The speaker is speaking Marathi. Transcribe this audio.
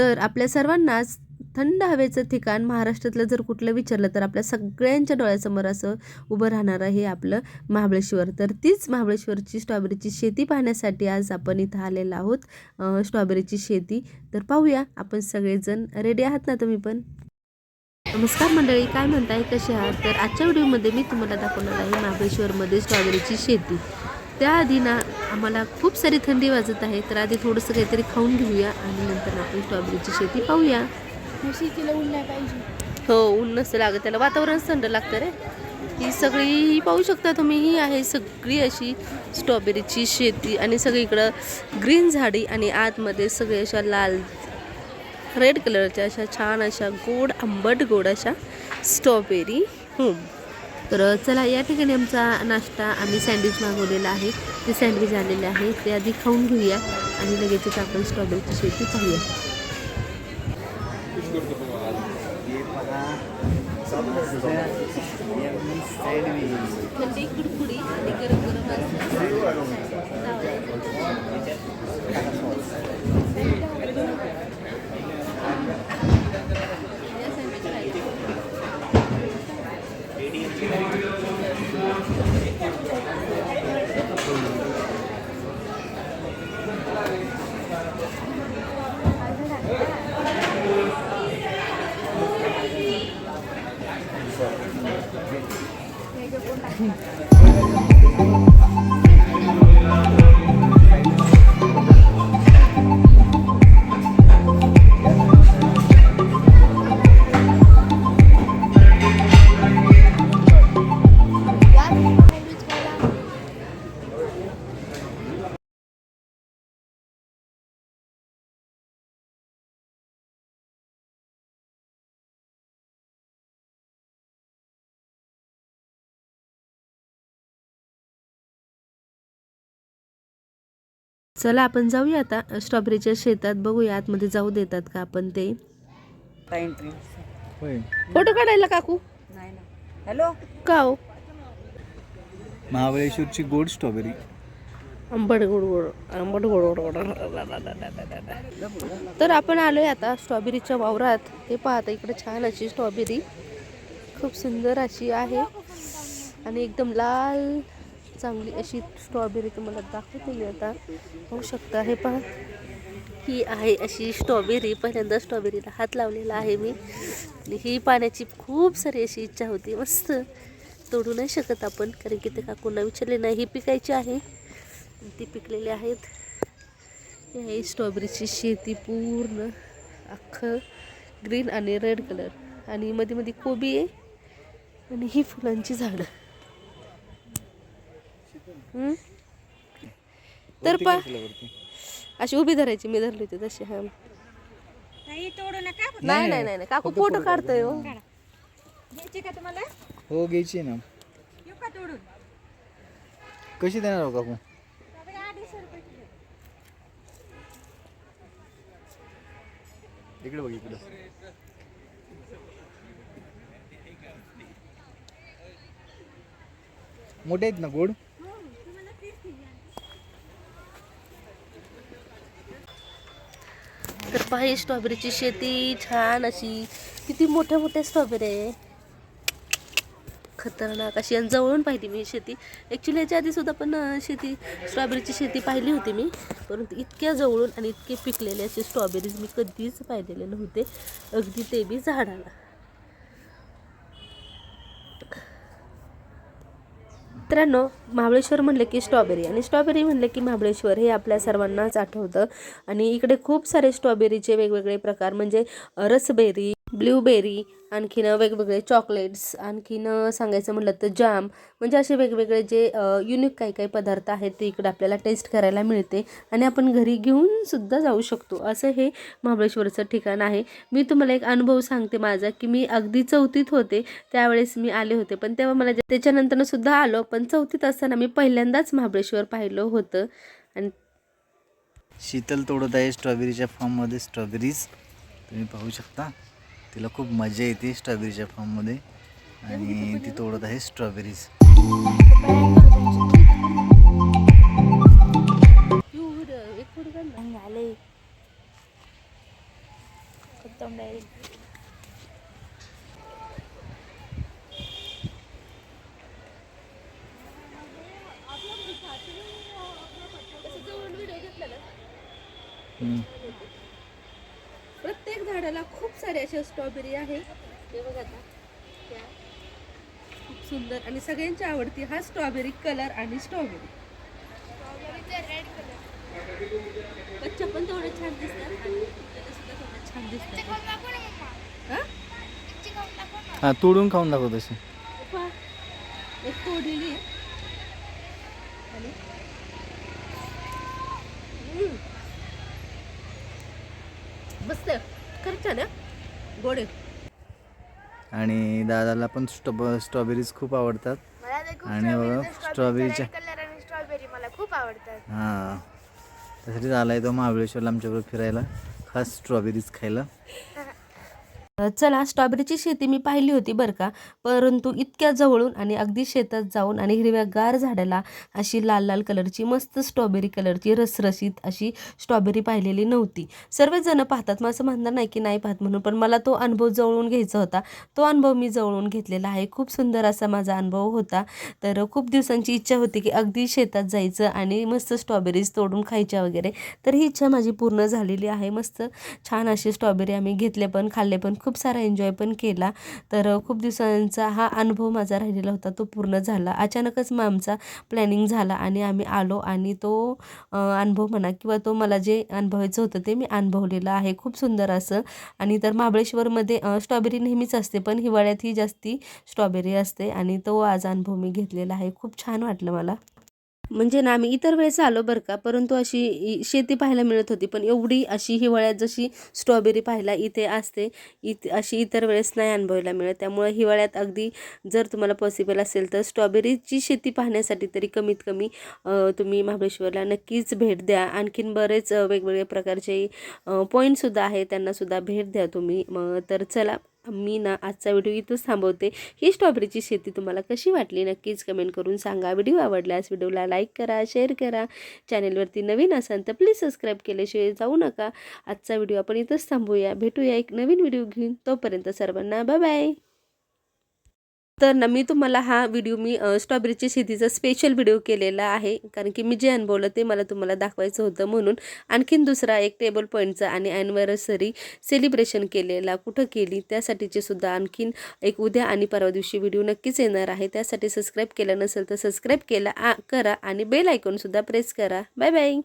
तर आपल्या सर्वांनाच थंड हवेचं ठिकाण महाराष्ट्रातलं जर कुठलं विचारलं तर आपल्या सगळ्यांच्या डोळ्यासमोर असं उभं राहणारं हे आपलं महाबळेश्वर. तर तीच महाबळेश्वरची स्ट्रॉबेरीची शेती पाहण्यासाठी आज आपण इथं आलेलो आहोत. स्ट्रॉबेरीची शेती. तर पाहूया आपण सगळेजण रेडी आहात ना तुम्ही पण? नमस्कार मंडळी काय म्हणताय? कसे आहात? तर आजच्या व्हिडिओमध्ये मी तुम्हाला दाखवणार आहे महाबळेश्वरमध्ये स्ट्रॉबेरीची शेती. त्याआधी ना आम्हाला खूप सारी थंडी वाजत आहे तर आधी थोडंसं काहीतरी खाऊन घेऊया आणि नंतर आपण स्ट्रॉबेरीची शेती पाहूया. शेतीला ऊन नाही पाहिजे. हो ऊन नसतं लागत त्याला वातावरण थंड लागतं रे. ही सगळी ही पाहू शकता तुम्ही ही आहे सगळी अशी स्ट्रॉबेरीची शेती आणि सगळीकडं ग्रीन झाडी आणि आतमध्ये सगळे अशा लाल रेड कलरच्या अशा छान अशा गोड आंबट गोड अशा स्ट्रॉबेरी. होम तर चला या ठिकाणी आमचा नाश्ता आम्ही सँडविच मागवलेला आहे. ते सँडविच आलेले आहे. ते आधी खाऊन घेऊया आणि लगेचच आपण स्ट्रॉबेरीची शेती पाहूया. थंडी कुडकुडी आणि गरम गरम चला आपण जाऊया आता. स्ट्रॉबेरीच्या शेतात बघूया आतमध्ये जाऊ देतात का आपण ते. एंट्री होय. फोटो काढायला काकू? नाही ना. हॅलो? का हो? महाबळेश्वरची गोड स्ट्रॉबेरी. आंबट गोड गोड आंबट गोड गोड गोड. तर आपण आलोय आता स्ट्रॉबेरीच्या वावरात. हे पाहता इकडे छान अशी स्ट्रॉबेरी. खूप सुंदर अशी आहे. आणि एकदम लाल चांगली अशी स्ट्रॉबेरी तुम्हाला दाखवते मी आता. पाहू शकता हे पहा. ही आहे अशी स्ट्रॉबेरी पहिल्यांदा स्ट्रॉबेरीला हात लावलेला आहे मी. ही पाण्याची खूप सारी अशी इच्छा होती मस्त. तोडू नाही शकत आपण कारण की ते काकूंना विचारले नाही. ही पिकायची आहे. ती पिकलेली आहेत. ही आहे स्ट्रॉबेरीची शेती पूर्ण. अख्खं ग्रीन आणि रेड कलर आणि मध्ये मध्ये कोबी आहे. आणि ही फुलांची झाडं. हम्म? तर पा अशी उभी धरायची मी धरली होती तशी हा. तोडू नका. नाही नाही नाही नाही. काकू फोटो काढतोय हो. घ्यायची का तुम्हाला? हो घ्यायची ना. येऊ का तोडून? कशी देणार हो काकू? अडीचशे रुपये किलो. इकडे बघ इकडे. मोठे आहेत ना गोड? पहा ही स्ट्रॉबेरीची शेती छान अशी. किती मोठ्या मोठ्या स्ट्रॉबेरी आहे. खतरनाक अशी आणि जवळून पाहिली मी शेती. ॲक्च्युली याच्या आधीसुद्धा पण शेती स्ट्रॉबेरीची शेती पाहिली होती मी. परंतु इतक्या जवळून आणि इतके पिकलेले असे स्ट्रॉबेरीज मी कधीच पाहिलेले नव्हते. अगदी ते बी झाडाला. मित्रांनो महाबळेश्वर म्हणले की स्ट्रॉबेरी आणि स्ट्रॉबेरी म्हणले की महाबळेश्वर हे आपल्या सर्वांनाच आठवतं. आणि इकडे खूप सारे स्ट्रॉबेरीचे वेगवेगळे प्रकार म्हणजे रसबेरी ब्ल्यूबेरी आणखीन वेगवेगळे चॉकलेट्स आणखीन सांगायचं म्हटलं तर जाम. म्हणजे असे वेगवेगळे जे युनिक काही काही पदार्थ आहेत ते इकडे आपल्याला टेस्ट करायला मिळते आणि आपण घरी घेऊन सुद्धा जाऊ शकतो. असं हे महाबळेश्वरचं ठिकाण आहे. मी तुम्हाला एक अनुभव सांगते माझा की मी अगदी चौथीत होते. त्यावेळेस मी आले होते. पण तेव्हा मला त्याच्यानंतरनं सुद्धा आलो. पण चौथीत असताना मी पहिल्यांदाच महाबळेश्वर पाहिलं होतं. आणि शीतल तोडत आहे स्ट्रॉबेरीच्या फॉर्ममध्ये स्ट्रॉबेरीज तुम्ही पाहू शकता. तिला खूप मजा येते स्ट्रॉबेरीच्या फार्ममध्ये आणि ती तोडत आहे स्ट्रॉबेरीज एवढं- एक फूट काढ ना. आले खतम डायरेक्ट हम्म. प्रत्येक झाडाला खूप सारे असे स्ट्रॉबेरी आहे. हे बघा आता. त्या. खूप सुंदर आणि सगळ्यांची आवडती हा स्ट्रॉबेरी कलर आणि स्ट्रॉबेरी रेड कलर कच्च्या पण छान दिसतात आणि पिकलेले सुद्धा तेवढे छान दिसतात हा? हा तोडून खाऊन दाखव तशी पहा. एक तोडलेली आहे. आणि मस्त आहे. खरंच छान आहे गोड. आहे आणि दादाला पण स्ट्रॉ स्ट्रॉबेरीज खूप आवडतात. आणि बघा स्ट्रॉबेरीच्या कलर आणि स्ट्रॉबेरी मला खूप आवडतात. हां. त्यासाठी आलाय तो महाबळेश्वरला आमच्याबरोबर फिरायला. खास स्ट्रॉबेरीज खायला. चला स्ट्रॉबेरीची शेती मी पाहिली होती बरं का. परंतु इतक्या जवळून आणि अगदी शेतात जाऊन आणि हिरव्यागार झाडाला अशी लाल लाल कलरची मस्त स्ट्रॉबेरी कलरची रसरशीत अशी स्ट्रॉबेरी पाहिलेली नव्हती. सर्वजणं पाहतात मग असं म्हणणार नाही की नाही पाहत म्हणून पण मला तो अनुभव जवळून घ्यायचा होता. तो अनुभव मी जवळून घेतलेला आहे. खूप सुंदर असा माझा अनुभव होता. तर खूप दिवसांची इच्छा होती की अगदी शेतात जायचं आणि मस्त स्ट्रॉबेरीज तोडून खायच्या वगैरे. तर ही इच्छा माझी पूर्ण झालेली आहे. मस्त छान अशी स्ट्रॉबेरी आम्ही घेतले पण खाल्ले पण. खूप खूप सारा एन्जॉय पण केला. तर खूप दिवसांचा हा अनुभव माझा राहिलेला होता तो पूर्ण झाला. अचानकच मग आमचा प्लॅनिंग झाला आणि आम्ही आलो आणि तो अनुभव म्हणा किंवा तो मला जे अनुभवायचं होतं ते मी अनुभवलेलं आहे. खूप सुंदर असं. आणि तर महाबळेश्वरमध्ये स्ट्रॉबेरी नेहमीच असते पण हिवाळ्यात ही जास्ती स्ट्रॉबेरी असते आणि तो आज अनुभव मी घेतलेला आहे. खूप छान वाटलं मला. म्हणजे ना आम्ही इतर वेळेस आलो बरं का परंतु अशी शेती पाहायला मिळत होती. पण एवढी अशी हिवाळ्यात जशी स्ट्रॉबेरी पाहायला इथे असते इत अशी इतर वेळेस नाही अनुभवायला मिळत. त्यामुळे हिवाळ्यात अगदी जर तुम्हाला पॉसिबल असेल तर स्ट्रॉबेरीची शेती पाहण्यासाठी तरी कमीत कमी तुम्ही महाबळेश्वरला नक्कीच भेट द्या. आणखीन बरेच वेगवेगळ्या प्रकारचे पॉईंटसुद्धा आहे त्यांनासुद्धा भेट द्या तुम्ही. मग तर चला. मी ना आजचा व्हिडिओ इथंच थांबवते. ही स्ट्रॉबेरीची शेती तुम्हाला कशी वाटली नक्कीच कमेंट करून सांगा. व्हिडिओ आवडल्यास व्हिडिओला लाईक करा शेअर करा. चॅनेलवरती नवीन असाल तर प्लीज सबस्क्राईब केल्याशिवाय जाऊ नका. आजचा व्हिडिओ आपण इथंच थांबूया. भेटूया एक नवीन व्हिडिओ घेऊन. तोपर्यंत सर्वांना बाय बाय तर ना मी तुम्हाला हा व्हिडिओ मी स्ट्रॉबेरीच्या शेतीचा स्पेशल व्हिडिओ केलेला आहे. कारण की मी जे अनुभवलं ते मला तुम्हाला दाखवायचं होतं म्हणून. आणखीन दुसरा एक टेबल पॉईंटचा आणि ॲनिव्हर्सरी सेलिब्रेशन केलेला कुठं केली त्यासाठीचे सुद्धा आणखीन एक उद्या आणि परवा दिवशी व्हिडिओ नक्कीच येणार आहे. त्यासाठी सबस्क्राईब केलं नसेल तर सबस्क्राईब केला आ करा आणि बेल आयकॉनसुद्धा प्रेस करा. Bye bye